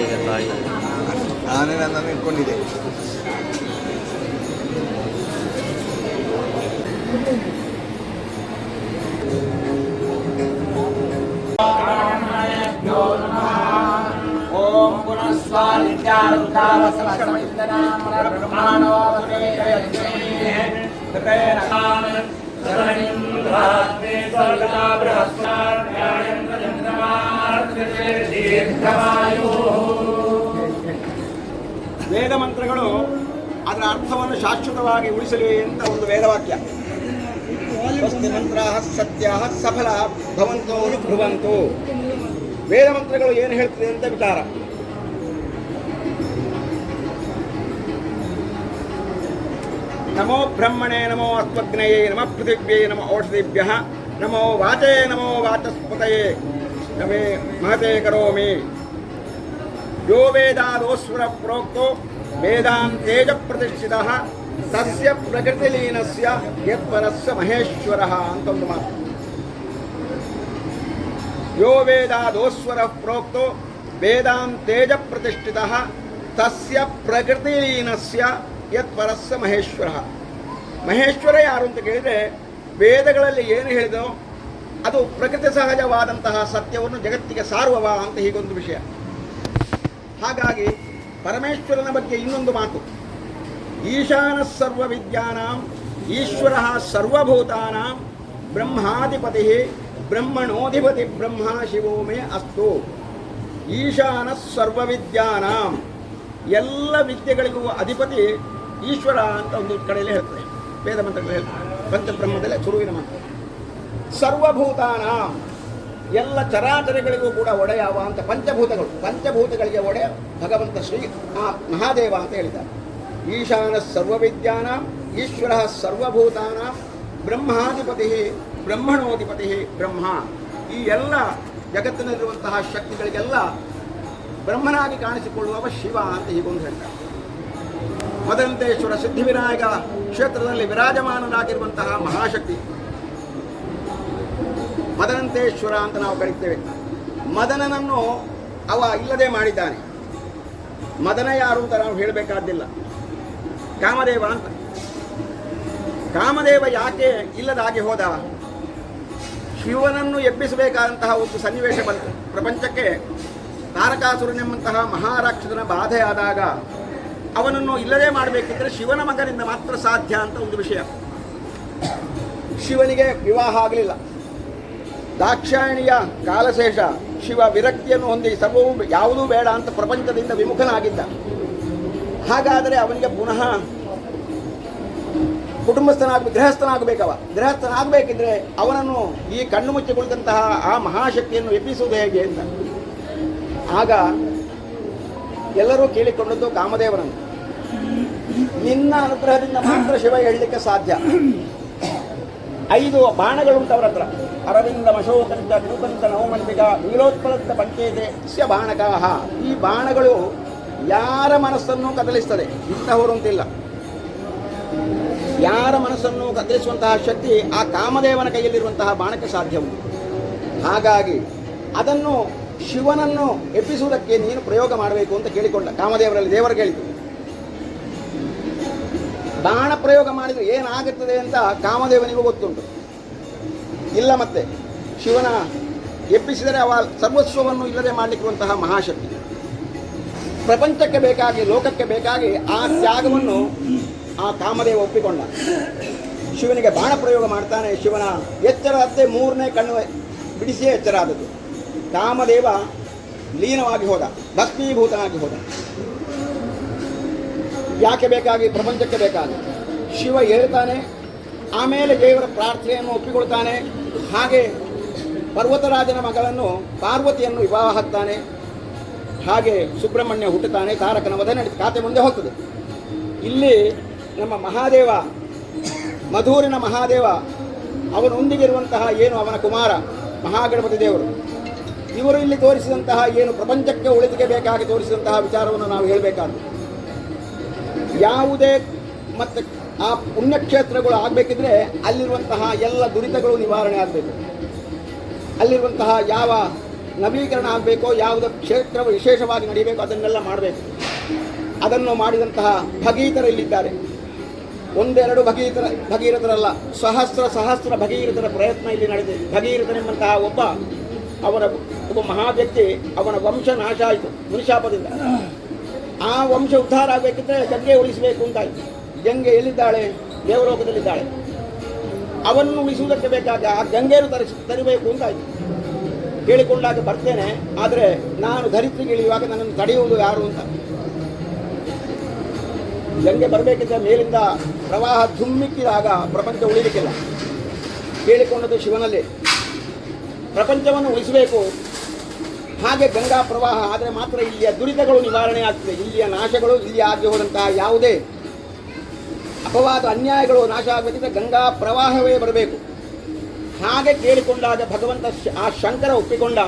ಹೇಗೆ ತಾಯಿ ನಾನೇ ನನ್ನನ್ನು ಇಟ್ಕೊಂಡಿದ್ದೆ ಓಂ ಪುನಃ ವೇದ ಮಂತ್ರಗಳು ಅದರ ಅರ್ಥವನ್ನು ಶಾಶ್ವತವಾಗಿ ಉಳಿಸಲಿ ಅಂತ ಒಂದು ವೇದವಾಕ್ಯ. ಮಂತ್ರ ಸತ್ಯ ಸಫಲ ಭವಂತೋ ವೇದ ಮಂತ್ರಗಳು ಏನು ಹೇಳ್ತದೆ ಅಂತ ವಿಚಾರ. ನಮೋ ಬ್ರಹ್ಮಣೇ ನಮೋ ಅಸ್ಮಗ್ನಯೇ ನಮ ಪೃಥಿವ್ಯೇ ನಮ ಔಷಧಿಭ್ಯ. ನಮೋ ವಾಚೇ ನಮೋ ವಾಚಸ್ಪತಯೇ. ನಮೇ ಮಹತೆ ಕರೋಮಿ. ಯೋ ವೇದಾದೋಸ್ವರ ಪ್ರೋಕ್ತೋ ವೇದಾಂತೇಜ ಪ್ರತಿಷ್ಠಿತ ತಸ್ಯ ಪ್ರಕೃತಿಲೀನಸ್ಯ ಯತ್ಪರಸ್ಯ ಮಹೇಶ್ವರ ಅಂತ ಒಂದು ಮಾತು. ಯೋ ವೇದಾದೋಸ್ವರ ಪ್ರೋಕ್ತೋ ವೇದಾಂತೇಜ ಪ್ರತಿಷ್ಠಿತ ತಸ್ಯ ಪ್ರಕೃತಿಲೀನಸ್ಯ ಯತ್ಪರಸ್ಯ ಮಹೇಶ್ವರ ಮಹೇಶ್ವರ ಯಾರು ಅಂತ ಕೇಳಿದರೆ ವೇದಗಳಲ್ಲಿ ಏನು ಹೇಳಿದೋ ಅದು ಪ್ರಕೃತಿ ಸಹಜವಾದಂತಹ ಸತ್ಯವನ್ನು ಜಗತ್ತಿಗೆ ಸಾರುವವ ಅಂತ ಹೀಗೊಂದು ವಿಷಯ. ಹಾಗಾಗಿ ಪರಮೇಶ್ವರನ ಬಗ್ಗೆ ಇನ್ನೊಂದು ಮಾತು. ಈಶಾನ ಸರ್ವ ವಿದ್ಯಾನಾಂ ಈಶ್ವರ ಸರ್ವಭೂತಾನಾಂ, ಬ್ರಹ್ಮಾಧಿಪತಿ ಬ್ರಹ್ಮಣೋಧಿಪತಿ ಬ್ರಹ್ಮ ಶಿವೋ ಮೇ ಅಸ್ತು. ಈಶಾನ ಸರ್ವ ವಿದ್ಯಾನಾಂ ಎಲ್ಲ ವಿದ್ಯೆಗಳಿಗೂ ಅಧಿಪತಿ ಈಶ್ವರ ಅಂತ ಒಂದು ಕಡೆಯಲ್ಲಿ ಹೇಳ್ತದೆ ವೇದ ಮಂತ್ರಗಳು ಹೇಳ್ತದೆ ಪಂಚಬ್ರಹ್ಮದಲ್ಲೇ ಶುರುವಿನ ಮಂತ್ರ. ಸರ್ವಭೂತಾನಾಂ ಎಲ್ಲ ಚರಾಚರಗಳಿಗೂ ಕೂಡ ಒಡೆಯವ ಅಂತ ಪಂಚಭೂತಗಳು. ಪಂಚಭೂತಗಳಿಗೆ ಒಡೆಯ ಭಗವಂತ ಶ್ರೀ ಆ ಮಹಾದೇವ ಅಂತ ಹೇಳಿದ್ದಾರೆ. ಈಶಾನ ಸರ್ವವಿದ್ಯಾನ, ಈಶ್ವರ ಸರ್ವಭೂತಾನ, ಬ್ರಹ್ಮಾಧಿಪತಿ ಬ್ರಹ್ಮಣೋಧಿಪತಿ ಬ್ರಹ್ಮ. ಈ ಎಲ್ಲ ಜಗತ್ತಿನಲ್ಲಿರುವಂತಹ ಶಕ್ತಿಗಳಿಗೆಲ್ಲ ಬ್ರಹ್ಮನಾಗಿ ಕಾಣಿಸಿಕೊಳ್ಳುವವ ಶಿವ ಅಂತ ಹೀಗೊಂದು ಹೇಳ್ತಾರೆ. ಮದಂತೇಶ್ವರ ಸಿದ್ಧಿವಿನಾಯಕ ಕ್ಷೇತ್ರದಲ್ಲಿ ವಿರಾಜಮಾನನಾಗಿರುವಂತಹ ಮಹಾಶಕ್ತಿ. ಮದನಂತೇಶ್ವರ ಅಂತ ನಾವು ಕರೀತೇವೆ. ಮದನನನ್ನು ಅವ ಇಲ್ಲದೆ ಮಾಡಿದ್ದಾನೆ. ಮದನ ಯಾರು ಅಂತ ನಾವು ಹೇಳಬೇಕಾದ್ದಿಲ್ಲ. ಕಾಮದೇವ ಅಂತ. ಕಾಮದೇವ ಯಾಕೆ ಇಲ್ಲದಾಗಿ ಹೋದ? ಶಿವನನ್ನು ಎಬ್ಬಿಸಬೇಕಾದಂತಹ ಒಂದು ಸನ್ನಿವೇಶ ಬಂತು. ಪ್ರಪಂಚಕ್ಕೆ ತಾರಕಾಸುರನೆಂಬಂತಹ ಮಹಾರಾಕ್ಷಸನ ಬಾಧೆಯಾದಾಗ ಅವನನ್ನು ಇಲ್ಲದೆ ಮಾಡಬೇಕಿದ್ರೆ ಶಿವನ ಮಗನಿಂದ ಮಾತ್ರ ಸಾಧ್ಯ ಅಂತ ಒಂದು ವಿಷಯ. ಶಿವನಿಗೆ ವಿವಾಹ ಆಗಲಿಲ್ಲ. ದಾಕ್ಷಾಯಣಿಯ ಕಾಲಶೇಷ ಶಿವ ವಿರಕ್ತಿಯನ್ನು ಹೊಂದಿ ಸರ್ವವು ಯಾವುದೂ ಬೇಡ ಅಂತ ಪ್ರಪಂಚದಿಂದ ವಿಮುಖನಾಗಿದ್ದ. ಹಾಗಾದರೆ ಅವನಿಗೆ ಪುನಃ ಕುಟುಂಬಸ್ಥನಾಗ, ಗೃಹಸ್ಥನಾಗಬೇಕವ. ಗೃಹಸ್ಥನಾಗಬೇಕಿದ್ರೆ ಅವನನ್ನು ಈ ಕಣ್ಣು ಮುಚ್ಚಿ ಆ ಮಹಾಶಕ್ತಿಯನ್ನು ಎಬ್ಬಿಸುವುದು ಹೇಗೆ ಅಂತ. ಆಗ ಎಲ್ಲರೂ ಕೇಳಿಕೊಂಡದ್ದು ಕಾಮದೇವನನ್ನು ನಿನ್ನ ಅನುಗ್ರಹದಿಂದ ಮಾತ್ರ ಶಿವ ಹೇಳಲಿಕ್ಕೆ ಸಾಧ್ಯ. ಐದು ಬಾಣಗಳುಂಟು ಅವರ ಹತ್ರ. ಅರವಿಂದ ಮಶೋಕಂತ ಕೃಪಂತ ನವಮಂತಿಕ ನೀಲೋತ್ಪಲಂತ ಪಂಚೇತೆ ಸ್ಯ ಬಾಣಕಾಹ ಈ ಬಾಣಗಳು ಯಾರ ಮನಸ್ಸನ್ನು ಕದಲಿಸ್ತದೆ. ಇಂತಹವರು ಅಂತಿಲ್ಲ. ಯಾರ ಮನಸ್ಸನ್ನು ಕದಲಿಸುವಂತಹ ಶಕ್ತಿ ಆ ಕಾಮದೇವನ ಕೈಯಲ್ಲಿರುವಂತಹ ಬಾಣಕ್ಕೆ ಸಾಧ್ಯ ಉಂಟು ಹಾಗಾಗಿ ಅದನ್ನು ಶಿವನನ್ನು ಎಬ್ಬಿಸುವುದಕ್ಕೆ ನೀನು ಪ್ರಯೋಗ ಮಾಡಬೇಕು ಅಂತ ಕೇಳಿಕೊಂಡ. ಕಾಮದೇವರಲ್ಲಿ ದೇವರು ಕೇಳಿತು ಬಾಣ ಪ್ರಯೋಗ ಮಾಡಿದರೆ ಏನಾಗುತ್ತದೆ ಅಂತ ಕಾಮದೇವನಿಗೂ ಗೊತ್ತುಂಟು. ಇಲ್ಲ ಮತ್ತೆ. ಶಿವನ ಎಪ್ಪಿಸಿದರೆ ಅವ ಸರ್ವಸ್ವವನ್ನು ಇಲ್ಲದೆ ಮಾಡಲಿಕ್ಕಿರುವಂತಹ ಮಹಾಶಕ್ತಿ. ಪ್ರಪಂಚಕ್ಕೆ ಬೇಕಾಗಿ, ಲೋಕಕ್ಕೆ ಬೇಕಾಗಿ ಆ ತ್ಯಾಗವನ್ನು ಆ ಕಾಮದೇವ ಒಪ್ಪಿಕೊಂಡ. ಶಿವನಿಗೆ ಬಾಣ ಪ್ರಯೋಗ ಮಾಡ್ತಾನೆ, ಶಿವನ ಎಚ್ಚರ ಮೂರನೇ ಕಣ್ಣು ಬಿಡಿಸಿಯೇ ಎಚ್ಚರ ಆದದ್ದು. ಕಾಮದೇವ ಲೀನವಾಗಿ ಹೋದ, ಭಸ್ಮೀಭೂತನಾಗಿ ಹೋದ. ಯಾಕೆ ಬೇಕಾಗಿ ಪ್ರಪಂಚಕ್ಕೆ ಬೇಕಾಗಿ? ಶಿವ ಹೇಳ್ತಾನೆ, ಆಮೇಲೆ ದೇವರ ಪ್ರಾರ್ಥನೆಯನ್ನು ಒಪ್ಪಿಕೊಳ್ತಾನೆ, ಹಾಗೆ ಪರ್ವತರಾಜನ ಮಗಳನ್ನು ಪಾರ್ವತಿಯನ್ನು ವಿವಾಹ ಹಾಕ್ತಾನೆ, ಹಾಗೆ ಸುಬ್ರಹ್ಮಣ್ಯ ಹುಟ್ಟುತ್ತಾನೆ, ತಾರಕನ ವಧೆ ನಡೀತು ಖಾತೆ ಮುಂದೆ ಹೋಗ್ತದೆ. ಇಲ್ಲಿ ನಮ್ಮ ಮಹಾದೇವ, ಮಧೂರಿನ ಮಹಾದೇವ, ಅವನೊಂದಿಗಿರುವಂತಹ ಏನು ಅವನ ಕುಮಾರ, ಮಹಾಗಣಪತಿ ದೇವರು, ಇವರು ಇಲ್ಲಿ ತೋರಿಸಿದಂತಹ ಏನು ಪ್ರಪಂಚಕ್ಕೆ ಉಳಿದಿಗೆ ಬೇಕಾಗಿ ತೋರಿಸಿದಂತಹ ವಿಚಾರವನ್ನು ನಾವು ಹೇಳಬೇಕಾದ್ದು. ಯಾವುದೇ ಮತ್ತು ಆ ಪುಣ್ಯಕ್ಷೇತ್ರಗಳು ಆಗಬೇಕಿದ್ರೆ ಅಲ್ಲಿರುವಂತಹ ಎಲ್ಲ ದುರಿತಗಳು ನಿವಾರಣೆ ಆಗಬೇಕು. ಅಲ್ಲಿರುವಂತಹ ಯಾವ ನವೀಕರಣ ಆಗಬೇಕೋ, ಯಾವುದೋ ಕ್ಷೇತ್ರ ವಿಶೇಷವಾಗಿ ನಡೀಬೇಕೋ ಅದನ್ನೆಲ್ಲ ಮಾಡಬೇಕು. ಅದನ್ನು ಮಾಡಿದಂತಹ ಭಗೀತರಲ್ಲಿದ್ದಾರೆ ಒಂದೆರಡು ಭಗೀರಥರ ಭಗೀರಥರಲ್ಲ, ಸಹಸ್ರ ಸಹಸ್ರ ಭಗೀರಥರ ಪ್ರಯತ್ನ ಇಲ್ಲಿ ನಡೆದಿದೆ. ಭಗೀರಥನೆಂಬಂತಹ ಒಬ್ಬ ಅವನ, ಒಬ್ಬ ಮಹಾ ವ್ಯಕ್ತಿ ಅವನ ವಂಶ ನಾಶ ಆಯಿತು ಮುನಿಶಾಪದಿಂದ ಆ ವಂಶ ಉದ್ಧಾರ ಆಗಬೇಕಿದ್ರೆ ಗಂಗೆ ಉಳಿಸಬೇಕು ಅಂತಾಯಿತು ಗಂಗೆ ಎಲ್ಲಿದ್ದಾಳೆ? ದೇವಲೋಕದಲ್ಲಿದ್ದಾಳೆ. ಅವನ್ನು ಉಳಿಸುವುದಕ್ಕೆ ಬೇಕಾದ ಆ ಗಂಗೆಯನ್ನು ತರಿಸಿ, ತರಬೇಕು ಅಂತಾಯಿತು ಕೇಳಿಕೊಂಡಾಗ ಬರ್ತೇನೆ, ಆದರೆ ನಾನು ಧರಿತ್ರಿಗೆ ಇಳಿಯುವಾಗ ನನ್ನನ್ನು ತಡೆಯುವುದು ಯಾರು ಅಂತ. ಗಂಗೆ ಬರಬೇಕಿದ್ರೆ ಮೇಲಿಂದ ಪ್ರವಾಹ ಧುಮ್ಮಿಕ್ಕಿದಾಗ ಪ್ರಪಂಚ ಉಳಿಲಿಕ್ಕಿಲ್ಲ. ಕೇಳಿಕೊಂಡದ್ದು ಶಿವನಲ್ಲಿ. ಪ್ರಪಂಚವನ್ನು ಉಳಿಸಬೇಕು. ಹಾಗೆ ಗಂಗಾ ಪ್ರವಾಹ ಆದರೆ ಮಾತ್ರ ಇಲ್ಲಿಯ ದುರಿತಗಳು ನಿವಾರಣೆ ಆಗ್ತದೆ. ಇಲ್ಲಿಯ ನಾಶಗಳು ಇಲ್ಲಿ ಆಗಿ ಹೋದಂತಹ ಯಾವುದೇ ಅಪವಾದ ಅನ್ಯಾಯಗಳು ನಾಶ ಆಗಬೇಕಿದ್ರೆ ಗಂಗಾ ಪ್ರವಾಹವೇ ಬರಬೇಕು. ಹಾಗೆ ಕೇಳಿಕೊಂಡಾಗ ಭಗವಂತ ಆ ಶಂಕರ ಒಪ್ಪಿಕೊಂಡ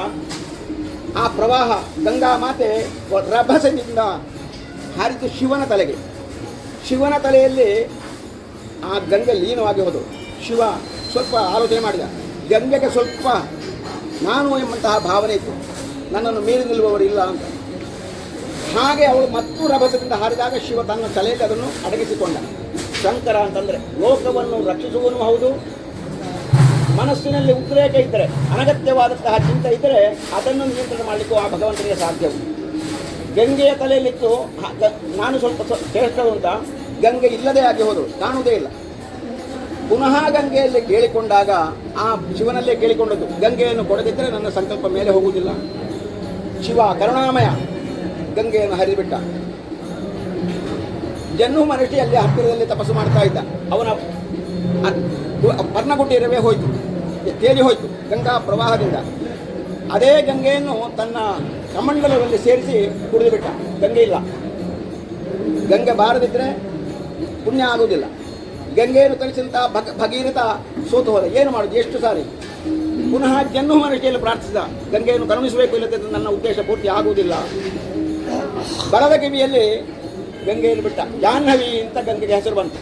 ಆ ಪ್ರವಾಹ ಗಂಗಾ ಮಾತೆ ರಭಸದಿಂದ ಹಾರಿತು ಶಿವನ ತಲೆಗೆ. ಶಿವನ ತಲೆಯಲ್ಲಿ ಆ ಗಂಗೆ ಲೀನವಾಗಿ ಹೋದವು. ಶಿವ ಸ್ವಲ್ಪ ಆಲೋಚನೆ ಮಾಡಿದ. ಗಂಗೆಗೆ ಸ್ವಲ್ಪ ನಾನು ಎಂಬಂತಹ ಭಾವನೆ ಇತ್ತು. ನನ್ನನ್ನು ಮೀರಿ ನಿಲ್ಲುವವರು ಇಲ್ಲ ಅಂತ. ಹಾಗೆ ಅವಳು ಮತ್ತು ರಭಸದಿಂದ ಹಾರಿದಾಗ ಶಿವ ತನ್ನ ತಲೆಗೆ ಅದನ್ನು ಅಡಗಿಸಿಕೊಂಡ. ಶಂಕರ ಅಂತಂದರೆ ಲೋಕವನ್ನು ರಕ್ಷಿಸುವನು ಹೌದು. ಮನಸ್ಸಿನಲ್ಲಿ ಉದ್ರೇಕ ಇದ್ದರೆ, ಅನಗತ್ಯವಾದಂತಹ ಚಿಂತೆ ಇದ್ದರೆ ಅದನ್ನು ನಿಯಂತ್ರಣ ಮಾಡಲಿಕ್ಕೂ ಆ ಭಗವಂತನಿಗೆ ಸಾಧ್ಯವು. ಗಂಗೆಯ ತಲೆಯಲ್ಲಿತ್ತು ನಾನು ಸ್ವಲ್ಪ ಶ್ರೇಷ್ಠಳು ಅಂತ. ಗಂಗೆ ಇಲ್ಲದೆ ಆಗಿ ಹೋದರು ಕಾಣುವುದೇ ಇಲ್ಲ. ಪುನಃ ಗಂಗೆಯಲ್ಲಿ ಕೇಳಿಕೊಂಡಾಗ ಆ ಶಿವನಲ್ಲೇ ಕೇಳಿಕೊಂಡದ್ದು, ಗಂಗೆಯನ್ನು ಕೊಡದಿದ್ದರೆ ನನ್ನ ಸಂಕಲ್ಪ ಮೇಲೆ ಹೋಗುವುದಿಲ್ಲ. ಶಿವ ಕರುಣಾಮಯ ಗಂಗೆಯನ್ನು ಹರಿಬಿಟ್ಟ ಜನ್ನು ಮನುಷ್ಯ ಅಲ್ಲಿ ಹತ್ತಿರದಲ್ಲಿ ತಪಸ್ಸು ಮಾಡ್ತಾ ಇದ್ದ. ಅವನ ಪರ್ಣಗುಟೀರವೇ ಹೋಯಿತು. ತೇಲಿ ಹೋಯಿತು ಗಂಗಾ ಪ್ರವಾಹದಿಂದ. ಅದೇ ಗಂಗೆಯನ್ನು ತನ್ನ ಕಮಂಡಲದಲ್ಲಿ ಸೇರಿಸಿ ಕುಡಿದುಬಿಟ್ಟ. ಗಂಗೆ ಇಲ್ಲ. ಗಂಗೆ ಬಾರದಿದ್ದರೆ ಪುಣ್ಯ ಆಗುವುದಿಲ್ಲ. ಗಂಗೆಯನ್ನು ತರಿಸಿದಂಥ ಭಗ ಭಗೀರಥ ಸೋತು ಹೋದ. ಏನು ಮಾಡುದು? ಎಷ್ಟು ಸಾರಿ? ಪುನಃ ಜನ್ಮ ಮನುಷ್ಯಲ್ಲಿ ಪ್ರಾರ್ಥಿಸಿದ. ಗಂಗೆಯನ್ನು ಕರುಣಿಸಬೇಕು ಇಲ್ಲದೆ ನನ್ನ ಉದ್ದೇಶ ಪೂರ್ತಿ ಆಗುವುದಿಲ್ಲ. ಬರದ ಕಿವಿಯಲ್ಲಿ ಗಂಗೆಯನ್ನು ಬಿಟ್ಟ. ಜಾಹ್ನವಿ ಅಂತ ಗಂಗೆಗೆ ಹೆಸರು ಬಂತು.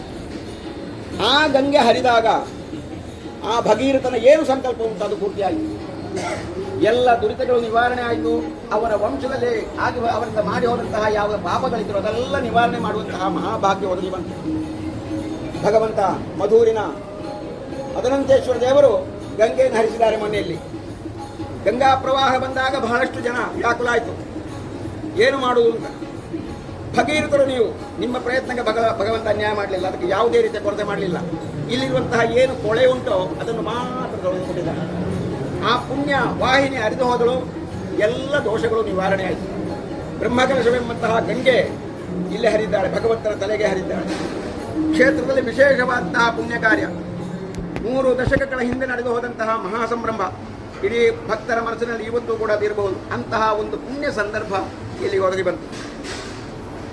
ಆ ಗಂಗೆ ಹರಿದಾಗ ಆ ಭಗೀರಥನ ಏನು ಸಂಕಲ್ಪ ಉಂಟು? ಅದು ಪೂರ್ತಿಯಾಯಿತು ಎಲ್ಲ ದುರಿತಗಳು ನಿವಾರಣೆ ಆಯಿತು. ಅವರ ವಂಶದಲ್ಲಿ ಆಗಿ ಅವರಿಂದ ಮಾಡಿ ಹೋದಂತಹ ಯಾವ ಪಾಪಗಳಿದ್ರು ಅದೆಲ್ಲ ನಿವಾರಣೆ ಮಾಡುವಂತಹ ಮಹಾಭಾಗ್ಯ ಒದಗಿ ಬಂತು ಭಗವಂತ ಮಧೂರಿನ ಅದನಂತೇಶ್ವರ ದೇವರು ಗಂಗೆಯನ್ನು ಹರಿಸಿದ್ದಾರೆ ಮನೆಯಲ್ಲಿ. ಗಂಗಾ ಪ್ರವಾಹ ಬಂದಾಗ ಬಹಳಷ್ಟು ಜನ ವ್ಯಾಕುಲ ಆಯಿತು ಏನು ಮಾಡುವುದು ಅಂತ? ಭಗೀರಥರು ನೀವು, ನಿಮ್ಮ ಪ್ರಯತ್ನಕ್ಕೆ ಭಗ, ಭಗವಂತ ಅನ್ಯಾಯ ಮಾಡಲಿಲ್ಲ, ಅದಕ್ಕೆ ಯಾವುದೇ ರೀತಿಯ ಕೊರತೆ ಮಾಡಲಿಲ್ಲ. ಇಲ್ಲಿರುವಂತಹ ಏನು ಕೊಳೆ ಉಂಟೋ, ಅದನ್ನು ಮಾತ್ರ ತೊಳೆದುಕೊಂಡಿದ್ದಾರೆ. ಆ ಪುಣ್ಯ ವಾಹಿನಿ ಹರಿದು ಹೋದಳು, ಎಲ್ಲ ದೋಷಗಳು ನಿವಾರಣೆ ಆಯಿತು. ಬ್ರಹ್ಮಕಲಶವೆಂಬಂತಹ ಗಂಗೆ ಇಲ್ಲಿ ಹರಿದ್ದಾಳೆ, ಭಗವಂತನ ತಲೆಗೆ ಹರಿದ್ದಾಳೆ. ಕ್ಷೇತ್ರದಲ್ಲಿ ವಿಶೇಷವಾದಂತಹ ಪುಣ್ಯ ಕಾರ್ಯ ಮೂರು ದಶಕಗಳ ಹಿಂದೆ ನಡೆದು ಹೋದಂತಹ ಮಹಾಸಂಭ್ರಮ ಇಡೀ ಭಕ್ತರ ಮನಸ್ಸಿನಲ್ಲಿ ಇವತ್ತು ಕೂಡ ಬೀರಬಹುದು. ಅಂತಹ ಒಂದು ಪುಣ್ಯ ಸಂದರ್ಭ ಇಲ್ಲಿ ಒದಗಿ ಬಂತು.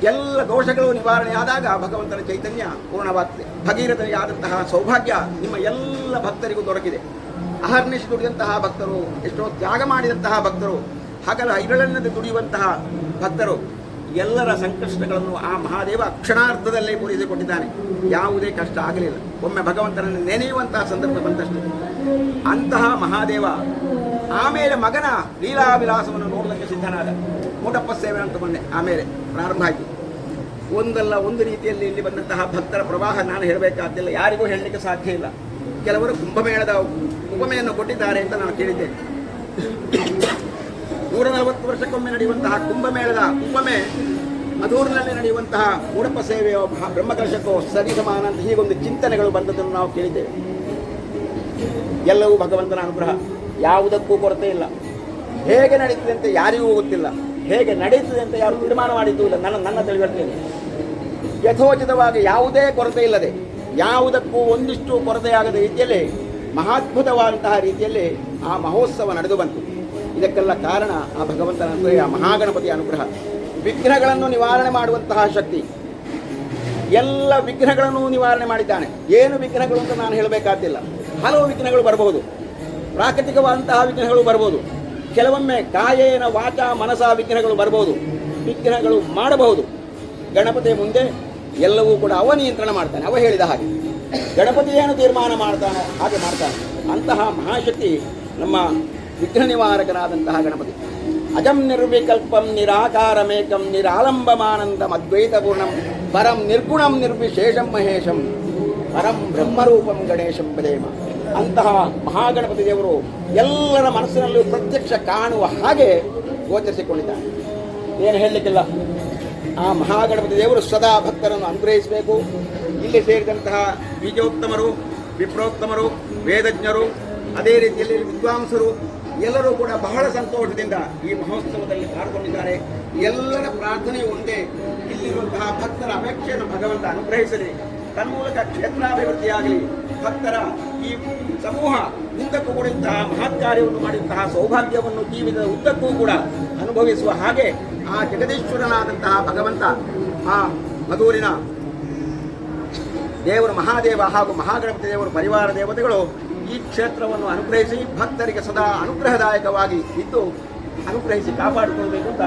ಎಲ್ಲ ದೋಷಗಳು ನಿವಾರಣೆಯಾದಾಗ ಭಗವಂತನ ಚೈತನ್ಯ ಪೂರ್ಣವಾಗ್ತದೆ. ಭಗೀರಥನಿಗೆ ಆದಂತಹ ಸೌಭಾಗ್ಯ ನಿಮ್ಮ ಎಲ್ಲ ಭಕ್ತರಿಗೂ ದೊರಕಿದೆ. ಅಹರ್ನಿಶಿ ದುಡಿದಂತಹ ಭಕ್ತರು, ಎಷ್ಟೋ ತ್ಯಾಗ ಮಾಡಿದಂತಹ ಭಕ್ತರು, ಹಗಲ ಇರಳನ್ನದೆ ದುಡಿಯುವಂತಹ ಭಕ್ತರು ಎಲ್ಲರ ಸಂಕಷ್ಟಗಳನ್ನು ಆ ಮಹಾದೇವ ಕ್ಷಣಾರ್ಥದಲ್ಲೇ ಪೂರೈಸಿಕೊಟ್ಟಿದ್ದಾನೆ ಯಾವುದೇ ಕಷ್ಟ ಆಗಲಿಲ್ಲ. ಒಮ್ಮೆ ಭಗವಂತನನ್ನು ನೆನೆಯುವಂತಹ ಸಂದರ್ಭ ಬಂದಷ್ಟು. ಅಂತಹ ಮಹಾದೇವ ಆಮೇಲೆ ಮಗನ ಲೀಲಾವಿಲಾಸವನ್ನು ನೋಡಲಿಕ್ಕೆ ಸಿದ್ಧನಾದ. ಮೂಟಪ್ಪ ಸೇವೆ ಅಂತ ಬಂದೆ ಆಮೇಲೆ ಪ್ರಾರಂಭ ಆಯಿತು. ಒಂದಲ್ಲ ಒಂದು ರೀತಿಯಲ್ಲಿ ಇಲ್ಲಿ ಬಂದಂತಹ ಭಕ್ತರ ಪ್ರವಾಹ ನಾನು ಹೇಳಬೇಕಾದ್ದಿಲ್ಲ. ಯಾರಿಗೂ ಹೇಳಲಿಕ್ಕೆ ಸಾಧ್ಯ ಇಲ್ಲ. ಕೆಲವರು ಕುಂಭಮೇಳದ ಉಪಮೆಯನ್ನು ಕೊಟ್ಟಿದ್ದಾರೆ ಅಂತ ನಾನು ಕೇಳಿದ್ದೇನೆ ನೂರ ನಲವತ್ತು ವರ್ಷಕ್ಕೊಮ್ಮೆ ನಡೆಯುವಂತಹ ಕುಂಭಮೇಳದ ಕುಂಭಮೆ ಮಧೂರಿನಲ್ಲಿ ನಡೆಯುವಂತಹ ಮೂಡಪ್ಪ ಸೇವೆಯ ಬ್ರಹ್ಮಕಲಶಕ್ಕೋ ಸರಿ ಸಮಾನ ಅಂತ ಹೀಗೊಂದು ಚಿಂತನೆಗಳು ಬಂದದನ್ನು ನಾವು ಕೇಳಿದ್ದೇವೆ. ಎಲ್ಲವೂ ಭಗವಂತನ ಅನುಗ್ರಹ. ಯಾವುದಕ್ಕೂ ಕೊರತೆ ಇಲ್ಲ. ಹೇಗೆ ನಡೀತದೆ ಅಂತ ಯಾರಿಗೂ ಗೊತ್ತಿಲ್ಲ. ಹೇಗೆ ನಡೀತದೆ ಅಂತ ಯಾರು ತೀರ್ಮಾನ ಮಾಡಿದ್ದೂ ಇಲ್ಲ. ನನ್ನ ನನ್ನ ತಿಳಿವಳಿಕೆಯಲ್ಲಿ. ಯಥೋಚಿತವಾಗಿ ಯಾವುದೇ ಕೊರತೆ ಇಲ್ಲದೆ, ಯಾವುದಕ್ಕೂ ಒಂದಿಷ್ಟು ಕೊರತೆಯಾಗದ ರೀತಿಯಲ್ಲಿ, ಮಹಾದ್ಭುತವಾದಂತಹ ರೀತಿಯಲ್ಲಿ ಆ ಮಹೋತ್ಸವ ನಡೆದು ಬಂತು. ಇದಕ್ಕೆಲ್ಲ ಕಾರಣ ಆ ಭಗವಂತನ ಅನುಗ್ರಹ ಮಹಾಗಣಪತಿಯ ಅನುಗ್ರಹ. ವಿಘ್ನಗಳನ್ನು ನಿವಾರಣೆ ಮಾಡುವಂತಹ ಶಕ್ತಿ. ಎಲ್ಲ ವಿಘ್ನಗಳನ್ನು ನಿವಾರಣೆ ಮಾಡಿದ್ದಾನೆ. ಏನು ವಿಘ್ನಗಳು ಅಂತ ನಾನು ಹೇಳಬೇಕಾದಿಲ್ಲ ಹಲವು ವಿಘ್ನಗಳು ಬರಬಹುದು. ಪ್ರಾಕೃತಿಕವಾದಂತಹ ವಿಘ್ನಗಳು ಬರಬಹುದು. ಕೆಲವೊಮ್ಮೆ ಕಾಯೇನ ವಾಚ ಮನಸ ವಿಘ್ನಗಳು ಬರಬಹುದು. ವಿಘ್ನಗಳು ಮಾಡಬಹುದು. ಗಣಪತಿಯ ಮುಂದೆ ಎಲ್ಲವೂ ಕೂಡ ಅವ ನಿಯಂತ್ರಣ ಮಾಡ್ತಾನೆ. ಅವ ಹೇಳಿದ ಹಾಗೆ. ಗಣಪತಿ ಏನು ತೀರ್ಮಾನ ಮಾಡ್ತಾನೆ ಹಾಗೆ ಮಾಡ್ತಾನೆ. ಅಂತಹ ಮಹಾಶಕ್ತಿ ನಮ್ಮ ವಿಘ್ನ ನಿವಾರಕನಾದಂತಹ ಗಣಪತಿ. ಅಜಂ ನಿರ್ವಿಕಲ್ಪಂ, ನಿರಾಕಾರಮೇಕಂ ನಿರಾಲಂಬಮಾನಂದಂ ಅದ್ವೈತಪೂರ್ಣಂ ಪರಂ ನಿರ್ಗುಣಂ ನಿರ್ವಿಶೇಷಂ ಮಹೇಶಂ, ಪರಂ ಬ್ರಹ್ಮರೂಪಂ ಗಣೇಶಂ ಪದೇಮ. ಅಂತಹ ಮಹಾಗಣಪತಿ ದೇವರು ಎಲ್ಲರ ಮನಸ್ಸಿನಲ್ಲೂ ಪ್ರತ್ಯಕ್ಷ ಕಾಣುವ ಹಾಗೆ ಗೋಚರಿಸಿಕೊಂಡಿದ್ದಾರೆ ಏನು ಹೇಳಲಿಕ್ಕಿಲ್ಲ. ಆ ಮಹಾಗಣಪತಿ ದೇವರು ಸದಾ ಭಕ್ತರನ್ನು ಅನುಗ್ರಹಿಸಬೇಕು. ಇಲ್ಲಿ ಸೇರಿದಂತಹ ಬೀಜೋತ್ತಮರು, ವಿಪ್ರೋತ್ತಮರು, ವೇದಜ್ಞರು, ಅದೇ ರೀತಿಯಲ್ಲಿ ವಿದ್ವಾಂಸರು ಎಲ್ಲರೂ ಕೂಡ ಬಹಳ ಸಂತೋಷದಿಂದ ಈ ಮಹೋತ್ಸವದಲ್ಲಿ ಪಾಲ್ಗೊಂಡಿದ್ದಾರೆ. ಎಲ್ಲರ ಪ್ರಾರ್ಥನೆ ಒಂದೇ. ಇಲ್ಲಿರುವಂತಹ ಭಕ್ತರ ಅಪೇಕ್ಷೆಯನ್ನು ಭಗವಂತ ಅನುಗ್ರಹಿಸಲಿ. ತನ್ಮೂಲಕ ಕ್ಷೇತ್ರಾಭಿವೃದ್ಧಿಯಾಗಲಿ. ಭಕ್ತರ ಈ ಸಮೂಹ ಮುಂದಕ್ಕೂ ಕೂಡ ಇಂತಹ ಮಹತ್ ಕಾರ್ಯವನ್ನು ಮಾಡಿದಂತಹ ಸೌಭಾಗ್ಯವನ್ನು ಜೀವಿತದ ಉದ್ದಕ್ಕೂ ಕೂಡ ಅನುಭವಿಸುವ ಹಾಗೆ ಆ ಜಗದೀಶ್ವರನಾದಂತಹ ಭಗವಂತ, ಆ ಮಧೂರಿನ ದೇವರು ಮಹಾದೇವ ಹಾಗೂ ಮಹಾಗಣಪತಿ ದೇವರು ಪರಿವಾರ ದೇವತೆಗಳು ಈ ಕ್ಷೇತ್ರವನ್ನು ಅನುಗ್ರಹಿಸಿ ಭಕ್ತರಿಗೆ ಸದಾ ಅನುಗ್ರಹದಾಯಕವಾಗಿ ಇದ್ದು ಅನುಗ್ರಹಿಸಿ ಕಾಪಾಡಿಕೊಳ್ಬೇಕು ಅಂತ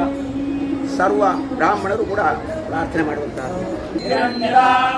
ಸರ್ವ ಬ್ರಾಹ್ಮಣರು ಕೂಡ ಪ್ರಾರ್ಥನೆ ಮಾಡುವಂತಾರೆ ಸಂಗ್ರಹ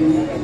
Amen.